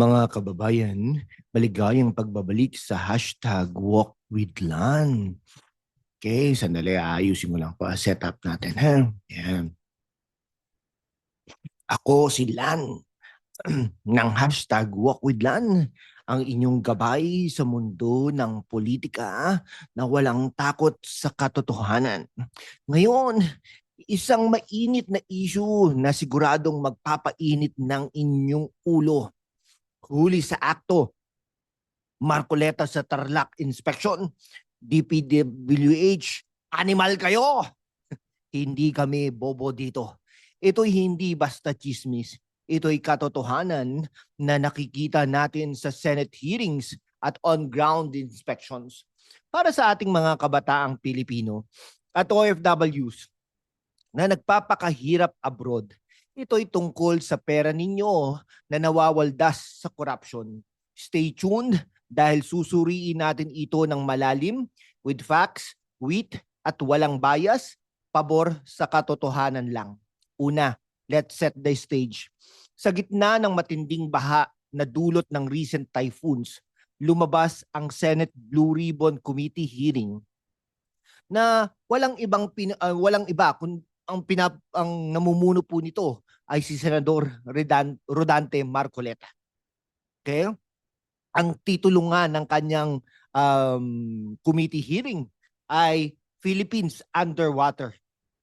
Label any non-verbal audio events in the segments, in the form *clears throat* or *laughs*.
Mga kababayan, maligayang pagbabalik sa hashtag Walk with Lan. Okay, sandali, ayusin mo lang pa setup natin, ha? Yan. Ako si Lan *clears throat* ng hashtag Walk with Lan, ang inyong gabay sa mundo ng politika na walang takot sa katotohanan. Ngayon, isang mainit na issue na siguradong magpapainit ng inyong ulo huli sa akto. Marcoleta sa Tarlac Inspection, DPWH, animal kayo! *laughs* hindi kami bobo dito. Ito'y hindi basta chismis. Ito'y katotohanan na nakikita natin sa Senate hearings at on-ground inspections. Para sa ating mga kabataang Pilipino at OFWs na nagpapakahirap abroad, ito'y tungkol sa pera ninyo na nawawaldas sa corruption. Stay tuned dahil susuriin natin ito ng malalim with facts, wit at walang bias, pabor sa katotohanan lang. Una, let's set the stage. Sa gitna ng matinding baha na dulot ng recent typhoons, lumabas ang Senate Blue Ribbon Committee hearing na walang ibang pin, ah, walang iba kun ang pinap ang namumuno po nito ay si Senador Redan, Rodante Marcoleta. Okay? Ang titulo nga ng kanyang um, committee hearing ay Philippines Underwater.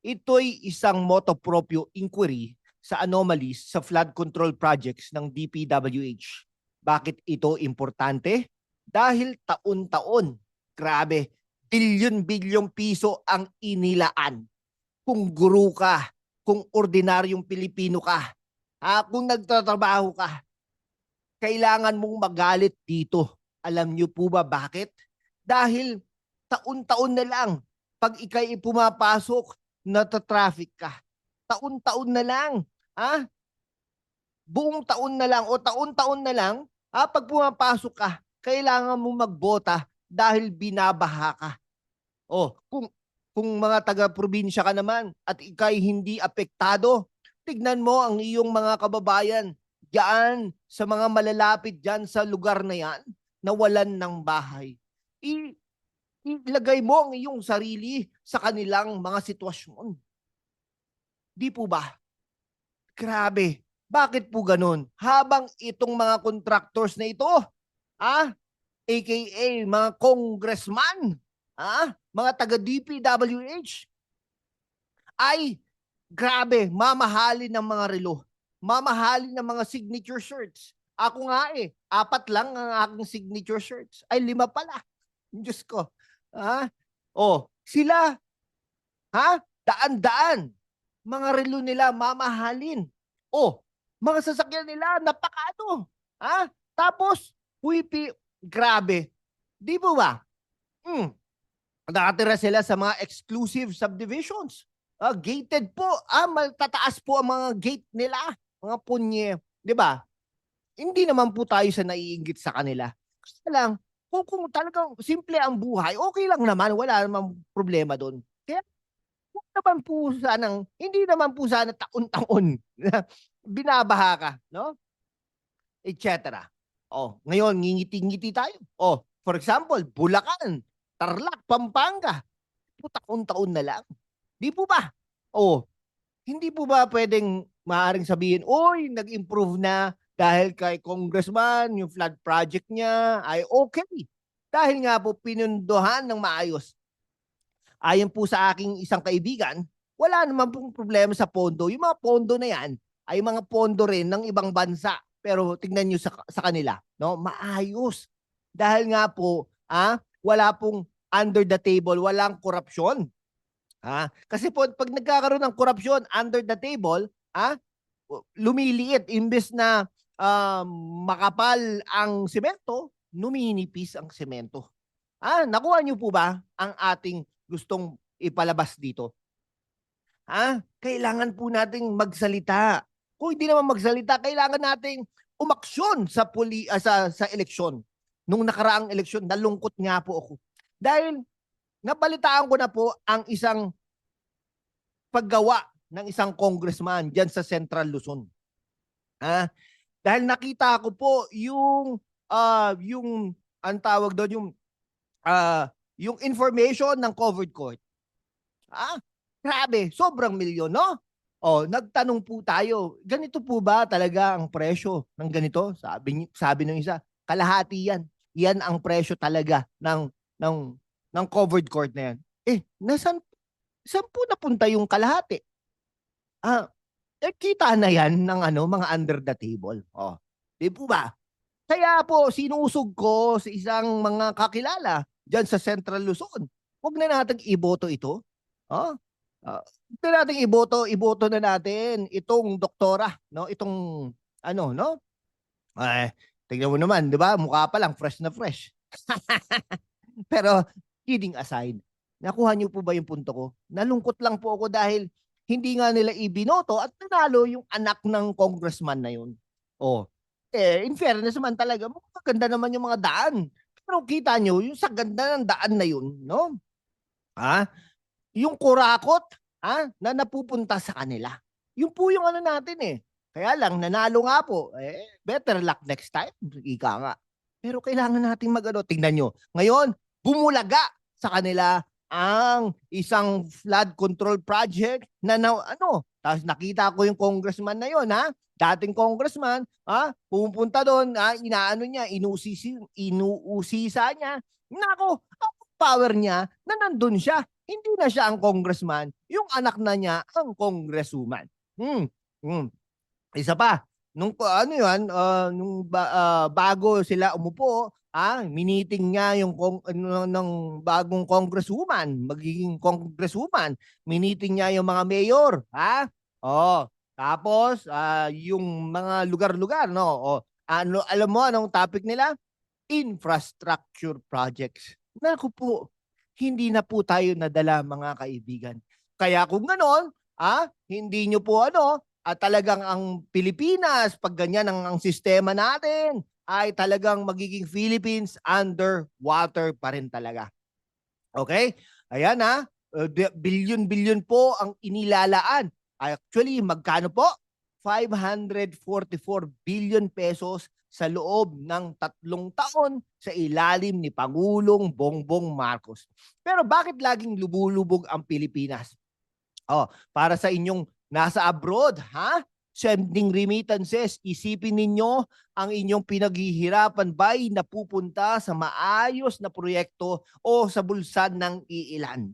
Ito'y isang moto proprio inquiry sa anomalies sa flood control projects ng DPWH. Bakit ito importante? Dahil taon-taon, grabe, bilyon-bilyong piso ang inilaan. Kung guru ka, kung ordinaryong Pilipino ka, ah, kung nagtatrabaho ka, kailangan mong magalit dito. Alam niyo po ba bakit? Dahil taon-taon na lang, pag ikay pumapasok, natatraffic ka. Taon-taon na lang. Ha? Buong taon na lang o taon-taon na lang, ha? pag pumapasok ka, kailangan mo magbota dahil binabaha ka. O, kung kung mga taga-probinsya ka naman at ikay hindi apektado, tignan mo ang iyong mga kababayan diyan sa mga malalapit diyan sa lugar na yan na walan ng bahay. I, ilagay mo ang iyong sarili sa kanilang mga sitwasyon. Di po ba? Grabe. Bakit po ganun? Habang itong mga contractors na ito, ah, aka mga congressman, ah, mga taga DPWH, ay grabe, mamahalin ng mga relo. Mamahalin ng mga signature shirts. Ako nga eh, apat lang ang aking signature shirts. Ay, lima pala. Diyos ko. Ha? Oh, sila, ha? Daan-daan. Mga relo nila mamahalin. Oh, mga sasakyan nila napakano. Ha? Tapos, puipi, grabe. Di po ba? Hmm. Nakatira sila sa mga exclusive subdivisions. Ah, gated po. Ah, maltataas po ang mga gate nila. Mga punye. Di ba? Hindi naman po tayo sa naiingit sa kanila. Kasi lang, kung, kung talagang simple ang buhay, okay lang naman. Wala namang problema doon. Kaya, huwag naman po sanang, hindi naman po sana taon-taon na *laughs* binabaha ka, no? Etc. Oh, ngayon, ngingiti-ngiti tayo. Oh, for example, Bulacan, Tarlac, Pampanga. Taon-taon na lang. Di po ba? Oh, hindi po ba pwedeng maaaring sabihin, oy, nag-improve na dahil kay congressman, yung flood project niya ay okay. Dahil nga po pinunduhan ng maayos. Ayon po sa aking isang kaibigan, wala naman pong problema sa pondo. Yung mga pondo na yan ay mga pondo rin ng ibang bansa. Pero tingnan nyo sa, sa kanila, no? maayos. Dahil nga po, ah, wala pong under the table, walang korupsyon. Ha? Kasi po pag nagkakaroon ng korupsyon under the table, ha? lumiliit imbes na um, makapal ang semento, numinipis ang semento. Ah, nakuha niyo po ba ang ating gustong ipalabas dito? Ha? Kailangan po nating magsalita. Kung hindi naman magsalita, kailangan nating umaksyon sa puli ah, sa sa eleksyon. Nung nakaraang eleksyon, nalungkot nga po ako. Dahil nabalitaan ko na po ang isang paggawa ng isang congressman diyan sa Central Luzon. Ah, Dahil nakita ko po yung ah yung ang tawag doon yung ah yung information ng covered court. Ah, grabe, sobrang milyon, no? Oh, nagtanong po tayo, ganito po ba talaga ang presyo ng ganito? Sabi sabi ng isa, kalahati yan. Yan ang presyo talaga ng ng ng covered court na yan. Eh, nasan saan po napunta yung kalahati? Ah, eh, kita na yan ng ano, mga under the table. Oh, di po ba? Kaya po, sinusog ko sa isang mga kakilala dyan sa Central Luzon. Huwag na natin iboto ito. Oh, uh, huwag na natin iboto, iboto na natin itong doktora, no? Itong ano, no? Eh, tingnan mo naman, 'di ba? Mukha pa lang fresh na fresh. *laughs* *laughs* Pero kidding aside, nakuha niyo po ba yung punto ko? Nalungkot lang po ako dahil hindi nga nila ibinoto at nanalo yung anak ng congressman na yun. Oh, eh, in fairness naman talaga, maganda naman yung mga daan. Pero kita nyo, yung sa ganda ng daan na yun, no? Ha? Yung kurakot, ha? Na napupunta sa kanila. Yung po yung ano natin eh. Kaya lang, nanalo nga po. Eh, better luck next time. Ika nga. Pero kailangan natin magano. Tingnan nyo. Ngayon, bumulaga sa kanila ang isang flood control project na, na ano, tapos nakita ko yung congressman na yon ha, dating congressman, ha, pumunta doon, ha, inaano niya, inusisi, inuusisa niya. Nako, ang power niya na nandun siya. Hindi na siya ang congressman, yung anak na niya ang congresswoman. Hmm. Hmm. Isa pa, nung ano 'yan, uh, nung ba, uh, bago sila umupo, ah, miniting niya yung kong, ano, ng bagong congresswoman, magiging congresswoman, miniting niya yung mga mayor, ha? Oh, tapos uh, yung mga lugar-lugar, no? Oh, ano alam mo anong topic nila? Infrastructure projects. Naku po, hindi na po tayo nadala mga kaibigan. Kaya kung ganoon, ah, hindi nyo po ano, at talagang ang Pilipinas, pag ganyan ang, ang sistema natin, ay talagang magiging Philippines underwater pa rin talaga. Okay? Ayan ha, billion-billion po ang inilalaan. Actually, magkano po? 544 billion pesos sa loob ng tatlong taon sa ilalim ni Pangulong Bongbong Marcos. Pero bakit laging lubulubog ang Pilipinas? Oh, para sa inyong nasa abroad, ha? Sending remittances, isipin ninyo ang inyong pinaghihirapan ba'y napupunta sa maayos na proyekto o sa bulsa ng iilan.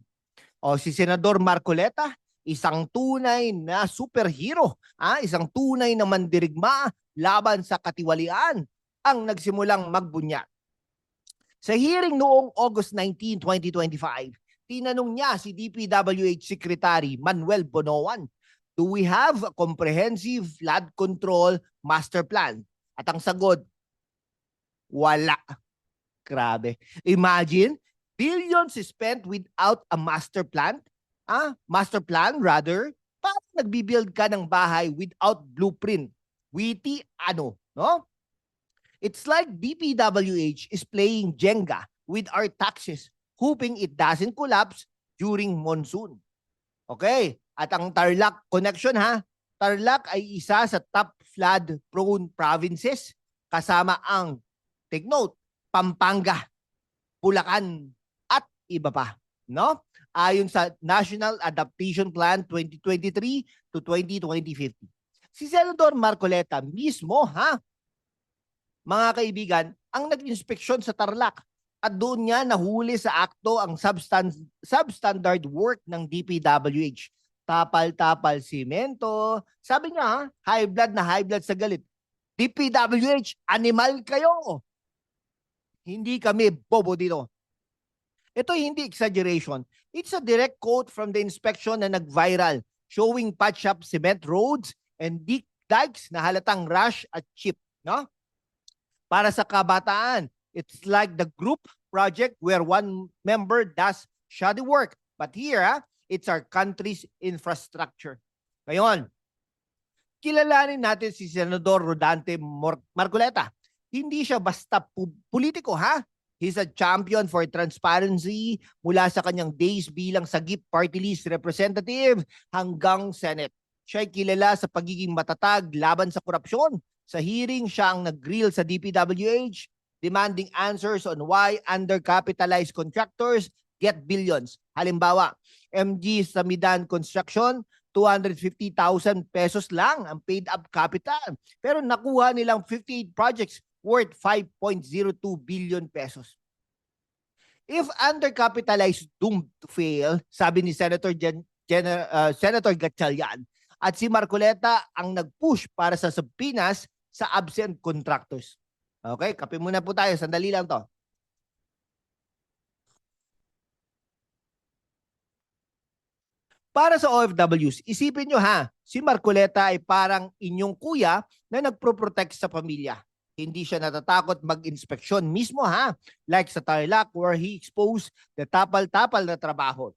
O si Senador Marcoleta, isang tunay na superhero, ha? isang tunay na mandirigma laban sa katiwalian ang nagsimulang magbunyag. Sa hearing noong August 19, 2025, tinanong niya si DPWH Secretary Manuel Bonoan, do we have a comprehensive flood control master plan? At ang sagot, wala. Grabe. Imagine, billions spent without a master plan? Ah, master plan rather? Paano nagbibuild ka ng bahay without blueprint? Witty ano, no? It's like DPWH is playing Jenga with our taxes hoping it doesn't collapse during monsoon. Okay, at ang Tarlac connection ha, Tarlac ay isa sa top flood prone provinces kasama ang take note, Pampanga, Bulacan at iba pa, no? Ayon sa National Adaptation Plan 2023 to 2050. Si Senador Marcoleta mismo ha, mga kaibigan, ang nag-inspeksyon sa Tarlac at doon niya nahuli sa akto ang substan- substandard work ng DPWH. Tapal-tapal simento. Sabi niya, high blood na high blood sa galit. DPWH, animal kayo. Hindi kami bobo dito. Ito hindi exaggeration. It's a direct quote from the inspection na nag-viral showing patch up cement roads and deep dikes na halatang rush at chip. No? Para sa kabataan, it's like the group project where one member does shoddy work. But here, ah, it's our country's infrastructure. Ngayon, kilalanin natin si Senador Rodante Mor- Marcoleta. Hindi siya basta politiko, ha? He's a champion for transparency mula sa kanyang days bilang Sagip Party List representative hanggang Senate. Siya ay kilala sa pagiging matatag laban sa korupsyon Sa hearing, siya ang nag-grill sa DPWH, demanding answers on why undercapitalized contractors get billions. Halimbawa, MG sa Midan Construction, 250,000 pesos lang ang paid up capital. Pero nakuha nilang 58 projects worth 5.02 billion pesos. If undercapitalized doomed to fail, sabi ni Senator Gen, Gen- uh, Senator Gatchalian, at si Marcoleta ang nag-push para sa subpinas sa absent contractors. Okay, kape muna po tayo. Sandali lang to. Para sa OFWs, isipin nyo ha, si Marcoleta ay parang inyong kuya na nagpro-protect sa pamilya. Hindi siya natatakot mag-inspeksyon mismo ha, like sa Tarlac where he exposed the tapal-tapal na trabaho.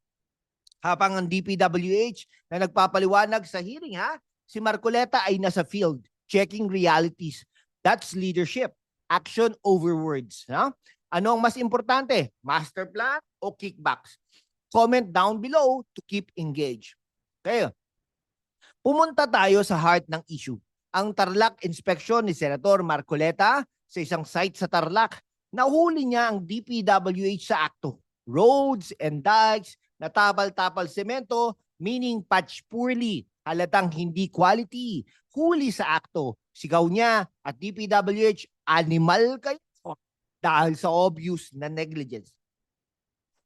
Habang ang DPWH na nagpapaliwanag sa hearing ha, si Marcoleta ay nasa field checking realities. That's leadership. Action over words. Ha? Ano ang mas importante? Master plan o kickbacks? Comment down below to keep engaged. Okay. Pumunta tayo sa heart ng issue. Ang Tarlac inspection ni Senator Marcoleta sa isang site sa Tarlac. Nahuli niya ang DPWH sa akto. Roads and dikes, natabal-tapal semento, meaning patch poorly, halatang hindi quality, huli sa akto. Sigaw niya at DPWH, animal kayo dahil sa obvious na negligence.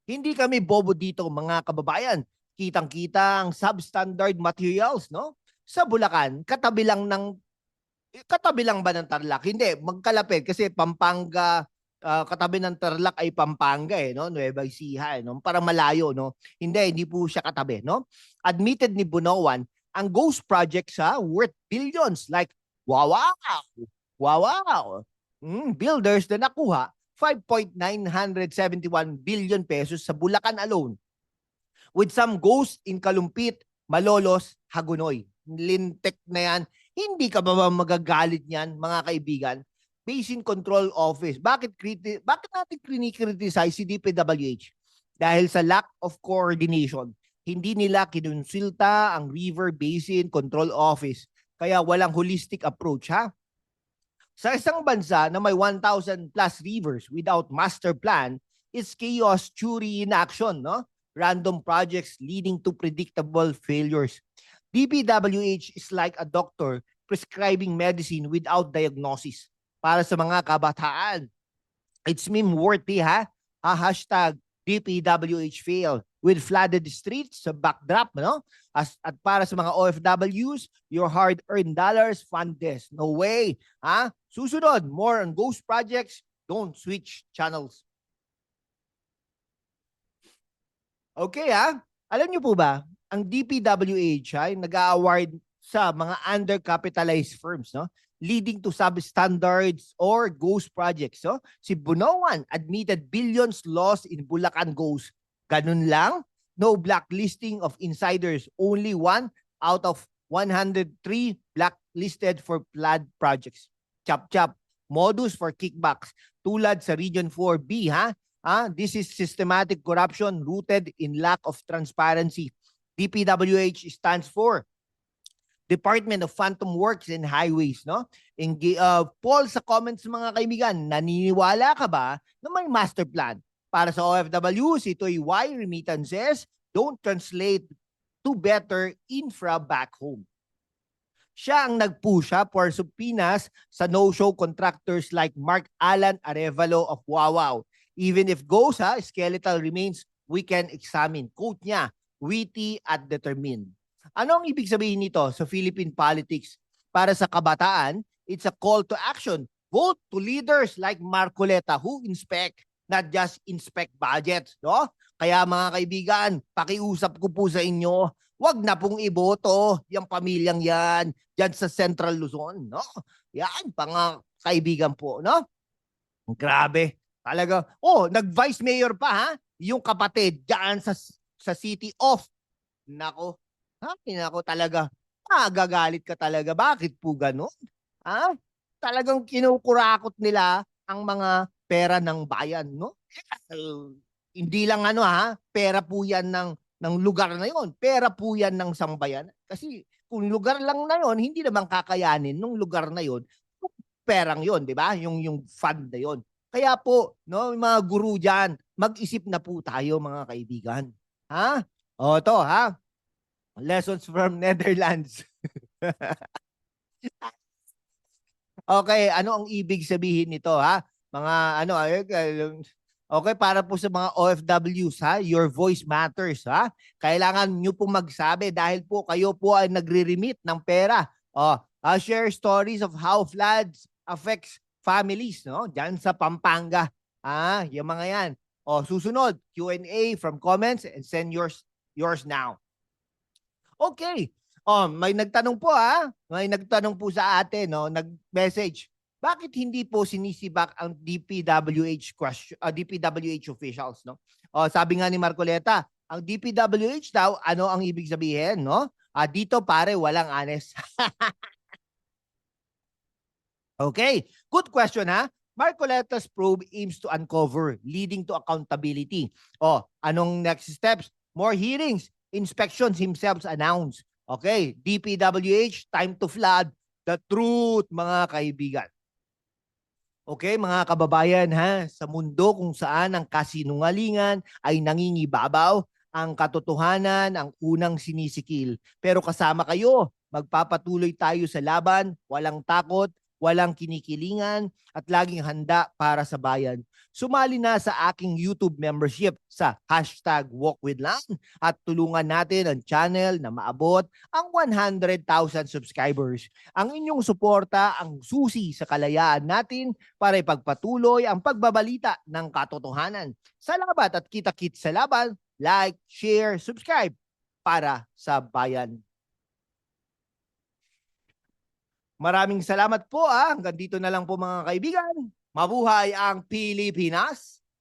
Hindi kami bobo dito mga kababayan. Kitang-kita ang substandard materials, no? Sa Bulacan, katabi lang ng katabi lang ba ng Tarlac? Hindi, magkalapit kasi Pampanga ah, katabi ng Tarlac ay Pampanga eh, no? Nueva Ecija, eh, no? Para malayo, no? Hindi, hindi po siya katabi, no? Admitted ni Bunowan, ang ghost project sa worth billions like wow, wow, wow, wow. Mm, builders na nakuha 5.971 billion pesos sa Bulacan alone with some ghost in Kalumpit, Malolos, Hagonoy. Lintek na yan. Hindi ka ba magagalit niyan, mga kaibigan? Basin Control Office. Bakit kriti bakit natin kinikriticize si DPWH? Dahil sa lack of coordination. Hindi nila kinonsulta ang River Basin Control Office. Kaya walang holistic approach, ha? Sa isang bansa na may 1,000 plus rivers without master plan, it's chaos theory in action, no? Random projects leading to predictable failures. DPWH is like a doctor prescribing medicine without diagnosis para sa mga kabataan. It's meme worthy ha? Ha hashtag DPWH fail with flooded streets sa backdrop, no? As, at para sa mga OFWs, your hard-earned dollars fund this. No way. Ha? Susunod, more on ghost projects. Don't switch channels. Okay ha? Alam niyo po ba, ang DPWH ay nag-award sa mga undercapitalized firms, no? leading to substandards or ghost projects. So, si Bunoan admitted billions lost in Bulacan Ghost. Ganun lang? No blacklisting of insiders. Only one out of 103 blacklisted for flood projects. Chap-chap. Modus for kickbacks. Tulad sa Region 4B, ha? Ah, this is systematic corruption rooted in lack of transparency. DPWH stands for Department of Phantom Works and Highways, no? Engage, uh, Paul, sa comments mga kaibigan, naniniwala ka ba na may master plan? Para sa OFWs, ito ay why remittances don't translate to better infra back home. Siya ang nagpusha for subpoenas sa no-show contractors like Mark Alan Arevalo of Wawaw. Even if goes ha, skeletal remains, we can examine. Quote niya, witty at determined. Ano ang ibig sabihin nito sa Philippine politics? Para sa kabataan, it's a call to action. Vote to leaders like Marcoleta who inspect, not just inspect budgets. No? Kaya mga kaibigan, pakiusap ko po sa inyo, wag na pong iboto yung pamilyang yan dyan sa Central Luzon. No? Yan, mga kaibigan po. No? Grabe. Talaga. Oh, nag-vice mayor pa ha? Yung kapatid dyan sa, sa city of. Nako, Ay, nako talaga. Magagalit ka talaga. Bakit po ganun? Ha? Talagang kinukurakot nila ang mga pera ng bayan, no? Hindi lang ano ha, pera po yan ng, ng lugar na yon. Pera po yan ng sambayan. Kasi kung lugar lang na yon, hindi naman kakayanin nung lugar na yon perang yon, di ba? Yung yung fund na yon. Kaya po, no, mga guru diyan, mag-isip na po tayo mga kaibigan. Ha? O to, ha? Lessons from *laughs* Netherlands. okay, ano ang ibig sabihin nito, ha? Mga ano, ay, ay, Okay, para po sa mga OFWs ha, your voice matters ha. Kailangan nyo po magsabi dahil po kayo po ay nagre-remit ng pera. Oh, uh, share stories of how floods affects families, no? Diyan sa Pampanga. Ah, yung mga yan. Oh, susunod, Q&A from comments and send yours yours now. Okay. Oh, may nagtanong po ha. May nagtanong po sa atin, no? Nag-message. Bakit hindi po sinisibak ang DPWH question, uh, DPWH officials, no? Oh, sabi nga ni Marcoleta, ang DPWH daw, ano ang ibig sabihin, no? Ah, dito pare walang honest. *laughs* okay, good question ha. Marcoleta's probe aims to uncover, leading to accountability. Oh, anong next steps? More hearings, inspections himself announced. Okay, DPWH, time to flood. The truth, mga kaibigan. Okay, mga kababayan ha, sa mundo kung saan ang kasinungalingan ay nangingibabaw, ang katotohanan ang unang sinisikil. Pero kasama kayo, magpapatuloy tayo sa laban, walang takot, walang kinikilingan, at laging handa para sa bayan. Sumali na sa aking YouTube membership sa hashtag WalkWithLan at tulungan natin ang channel na maabot ang 100,000 subscribers. Ang inyong suporta ang susi sa kalayaan natin para ipagpatuloy ang pagbabalita ng katotohanan. Salamat at kita-kit sa laban. Like, share, subscribe para sa bayan. Maraming salamat po ah. Hanggang dito na lang po mga kaibigan. Mabuhay ang Pilipinas!